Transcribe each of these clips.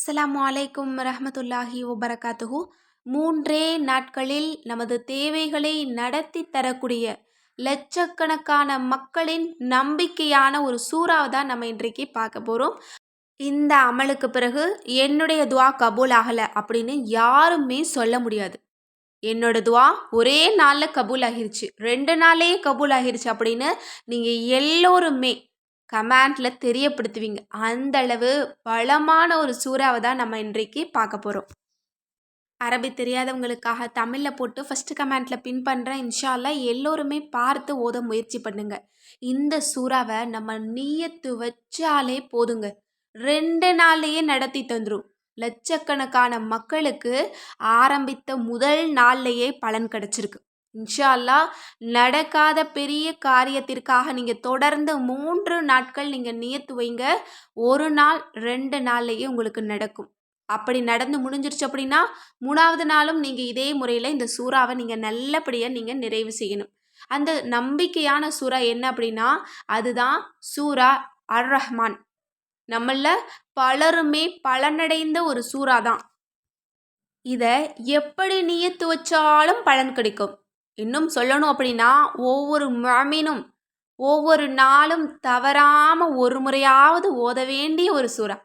அஸ்லாம் அலைக்கும் ரஹமத்துல்லாஹி வபரகாத்துஹு. மூன்றே நாட்களில் நமது தேவைகளை நடத்தி தரக்கூடிய லட்சக்கணக்கான மக்களின் நம்பிக்கையான ஒரு சூறாவை தான் நம்ம இன்றைக்கு பார்க்க போகிறோம் இந்த அமலுக்கு பிறகு என்னுடைய துவா கபூல் ஆகலை அப்படின்னு யாருமே சொல்ல முடியாது. என்னோட துவா ஒரே நாளில் கபூல் ஆகிருச்சு. ரெண்டு நாளே கபூல் ஆகிருச்சு அப்படின்னு நீங்கள் எல்லோருமே கமெண்டில் தெரியப்படுத்துவீங்க. அந்த அளவு பலமான ஒரு சூறாவை தான் நம்ம இன்றைக்கு பார்க்க போகிறோம் அரபி தெரியாதவங்களுக்காக தமிழில் போட்டு ஃபஸ்ட்டு கமெண்ட்டில் பின் பண்ணுறேன் இன்ஷால்லா எல்லோருமே பார்த்து ஓத முயற்சி பண்ணுங்க. இந்த சூறாவை நம்ம நீயத்து வச்சாலே போதுங்க. ரெண்டு நாள்லேயே நடத்தி தந்துடும் லட்சக்கணக்கான மக்களுக்கு ஆரம்பித்த முதல் நாள்லேயே பலன் கிடச்சிருக்கு. இன்ஷா அல்லா நடக்காத பெரிய காரியத்திற்காக நீங்கள் தொடர்ந்து மூன்று நாட்கள் நீங்கள் நியத்து வைங்க. ஒரு நாள் ரெண்டு நாள்லேயே உங்களுக்கு நடக்கும். அப்படி நடந்து முடிஞ்சிருச்சு அப்படின்னா மூணாவது நாளும் நீங்கள் இதே முறையில் இந்த சூறாவை நீங்கள் நல்லபடியாக நீங்கள் நிறைவு செய்யணும். அந்த நம்பிக்கையான சூறா என்ன அப்படின்னா அதுதான் சூரா அர் ரஹ்மான் நம்மள பலருமே பலனடைந்த ஒரு சூறா தான் இதை எப்படி நியத்து வச்சாலும் பலன் கிடைக்கும். இன்னும் சொல்லணும் அப்படின்னா ஒவ்வொரு மாமினும் ஒவ்வொரு நாளும் தவறாமல் ஒரு முறையாவது ஓத வேண்டிய ஒரு சூறா.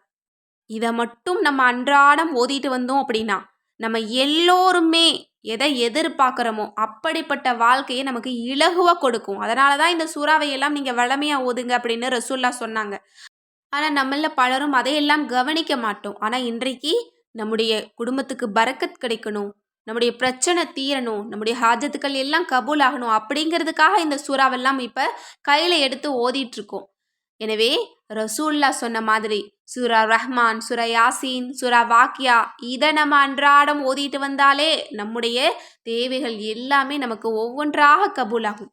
இதை மட்டும் நம்ம அன்றாடம் ஓதிட்டு வந்தோம் அப்படின்னா நம்ம எல்லோருமே எதை எதிர்பார்க்குறோமோ அப்படிப்பட்ட வாழ்க்கையை நமக்கு இலகுவாக கொடுக்கும். அதனால தான் இந்த சூறாவை எல்லாம் நீங்கள் வளமையாக ஓதுங்க அப்படின்னு ரசூல்லா சொன்னாங்க. ஆனால் நம்மள பலரும் அதையெல்லாம் கவனிக்க மாட்டோம். ஆனால் இன்றைக்கு நம்முடைய குடும்பத்துக்கு பறக்கத் கிடைக்கணும். நம்முடைய பிரச்சனை தீரணும் நம்முடைய ஹாஜத்துக்கள் எல்லாம் கபூல் ஆகணும் அப்படிங்கிறதுக்காக இந்த சூறாவெல்லாம் இப்போ கையில் எடுத்து ஓதிட்டுருக்கோம். எனவே ரசூல்லா சொன்ன மாதிரி சுரா ரஹ்மான் சுரா யாசீன் சுரா வாக்கியா இதை நம்ம அன்றாடம் ஓதிட்டு வந்தாலே நம்முடைய தேவைகள் எல்லாமே நமக்கு ஒவ்வொன்றாக கபூலாகும்.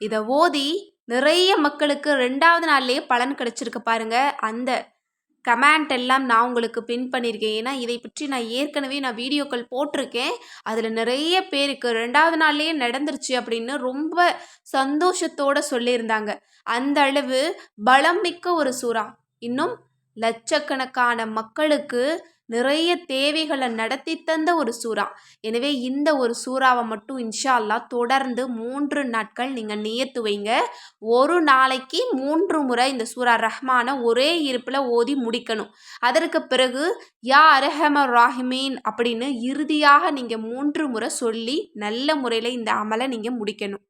இதை ஓதி நிறைய மக்களுக்கு ரெண்டாவது நாள்லேயே பலன் கிடைச்சிருக்கு பாருங்க. அந்த கமெண்ட் எல்லாம் நான் உங்களுக்கு பின் பண்ணியிருக்கேன் ஏன்னா இதை பற்றி நான் ஏற்கனவே நான் வீடியோக்கள் போட்டிருக்கேன். அதில் நிறைய பேருக்கு ரெண்டாவது நாள்லேயே நடந்துருச்சு அப்படின்னு ரொம்ப சந்தோஷத்தோடு சொல்லியிருந்தாங்க. அந்த அளவு பலம் மிக்க ஒரு சூறா. இன்னும் லட்சக்கணக்கான மக்களுக்கு நிறைய தேவைகளை நடத்தி தந்த ஒரு சூறா. எனவே இந்த ஒரு சூறாவை மட்டும் இன்ஷா அல்லா தொடர்ந்து மூன்று நாட்கள் நீங்கள் நியத்து வைங்க. ஒரு நாளைக்கு மூன்று முறை இந்த சூறா ரஹ்மான ஒரே இருப்பில் ஓதி முடிக்கணும். அதற்கு பிறகு யா அரஹம ராஹிமீன் அப்படின்னு இறுதியாக நீங்கள் மூன்று முறை சொல்லி நல்ல முறையில் இந்த அமலை நீங்கள் முடிக்கணும்.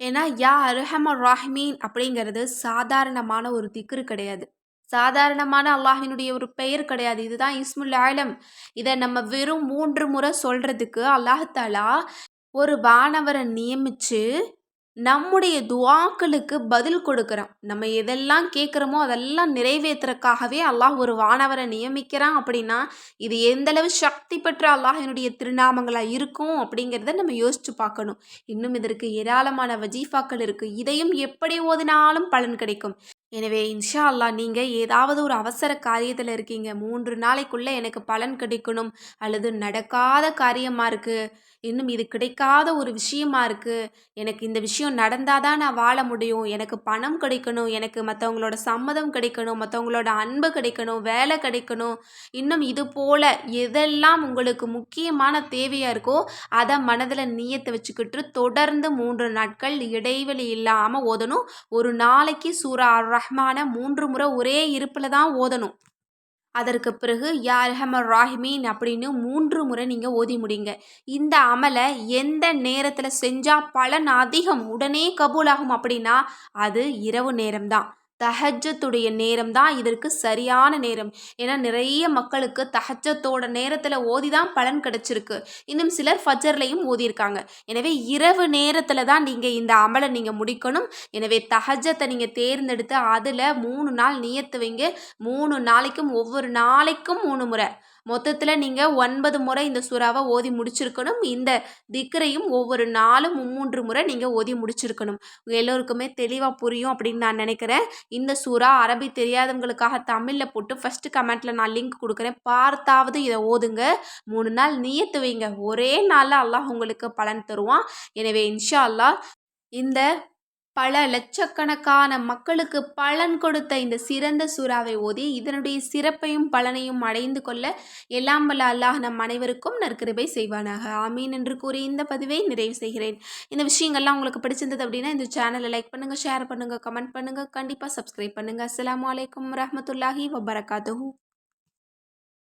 ஏன்னா யா அருஹம ராஹிமீன் அப்படிங்கிறது சாதாரணமான ஒரு திக்ரு கிடையாது. சாதாரணமான அல்லாஹினுடைய ஒரு பெயர் கிடையாது. இதுதான் இஸ்முல் ஆலம். இதை நம்ம வெறும் மூன்று முறை சொல்கிறதுக்கு அல்லாஹாலா ஒரு வானவரை நியமித்து நம்முடைய துவாக்களுக்கு பதில் கொடுக்குறான். நம்ம எதெல்லாம் கேட்குறோமோ அதெல்லாம் நிறைவேற்றுறக்காகவே அல்லாஹ் ஒரு வானவரை நியமிக்கிறான் அப்படின்னா இது எந்தளவு சக்தி பெற்ற அல்லாஹினுடைய திருநாமங்களாக இருக்கும் அப்படிங்கிறத நம்ம யோசித்து பார்க்கணும். இன்னும் இதற்கு ஏராளமான வஜீஃபாக்கள் இருக்குது இதையும் எப்படி ஓதினாலும் பலன் கிடைக்கும். எனவே இன்ஷா அல்லா நீங்கள் ஏதாவது ஒரு அவசர காரியத்தில் இருக்கீங்க. மூன்று நாளைக்குள்ளே எனக்கு பலன் கிடைக்கணும். அல்லது நடக்காத காரியமாக இருக்குது இன்னும் இது கிடைக்காத ஒரு விஷயமா இருக்குது எனக்கு இந்த விஷயம் நடந்தால் தான் நான் வாழ முடியும். எனக்கு பணம் கிடைக்கணும். எனக்கு மற்றவங்களோட சம்மதம் கிடைக்கணும். மற்றவங்களோட அன்பு கிடைக்கணும். வேலை கிடைக்கணும். இன்னும் இது போல் எதெல்லாம் உங்களுக்கு முக்கியமான தேவையாக இருக்கோ அதை மனதில் நீயத்தை வச்சுக்கிட்டு தொடர்ந்து மூன்று நாட்கள் இடைவெளி இல்லாமல் ஓதணும். ஒரு நாளைக்கு சூறா ரஹ்மான மூன்று முறை ஒரே இருப்பில் தான் ஓதணும். அதற்கு பிறகு யா அல்ஹமர் ராஹிமீன் அப்படின்னு மூன்று முறை நீங்கள் ஓதி முடிங்க. இந்த அமலை எந்த நேரத்தில் செஞ்சால் பலன் அதிகம் உடனே கபூலாகும் அப்படின்னா அது இரவு நேரம்தான். தஹஜத்துடைய நேரம் தான் இதற்கு சரியான நேரம். ஏன்னா நிறைய மக்களுக்கு தஹஜத்தோட நேரத்தில் ஓதி தான் பலன் கிடச்சிருக்கு. இன்னும் சிலர் ஃபஜர்லையும் ஓதியிருக்காங்க. எனவே இரவு நேரத்தில் தான் நீங்கள் இந்த அமலை நீங்கள் முடிக்கணும். எனவே தஹஜத்தை நீங்கள் தேர்ந்தெடுத்து அதில் மூணு நாள் நியத்து வைங்க மூணு நாளைக்கும் ஒவ்வொரு நாளைக்கும் மூணு முறை. மொத்தத்தில் நீங்கள் ஒன்பது முறை இந்த சுறாவை ஓதி முடிச்சிருக்கணும். இந்த திக்கரையும் ஒவ்வொரு நாளும் மூன்று முறை நீங்கள் ஓதி முடிச்சிருக்கணும். எல்லோருக்குமே தெளிவாக புரியும் அப்படின்னு நான் நினைக்கிறேன். இந்த சூறா அரபி தெரியாதவங்களுக்காக தமிழில் போட்டு ஃபஸ்ட்டு கமெண்ட்டில் நான் லிங்க் கொடுக்குறேன். பார்த்தாவது இதை ஓதுங்க. மூணு நாள் நீயத்து வைங்க. ஒரே நாளில் அல்லாஹ் உங்களுக்கு பலன் தருவான். எனவே இன்ஷா அல்லாஹ் இந்த பல லட்சக்கணக்கான மக்களுக்கு பலன் கொடுத்த இந்த சிறந்த சூறாவை ஓதி இதனுடைய சிறப்பையும் பலனையும் அடைந்து கொள்ள எல்லாம் வல்ல அல்லாஹ் நம் அனைவருக்கும் நற்கிருபை செய்வானாக. ஆமீன் என்று கூறி இந்த பதிவை நிறைவு செய்கிறேன். இந்த விஷயங்கள்லாம் உங்களுக்கு பிடிச்சிருந்தது அப்படின்னா இந்த சேனலை லைக் பண்ணுங்கள் ஷேர் பண்ணுங்கள் கமெண்ட் பண்ணுங்கள் கண்டிப்பாக சப்ஸ்கிரைப் பண்ணுங்கள் அஸ்லாம் வலைக்கம் வரமத்துல்லாஹி வபரகாத்து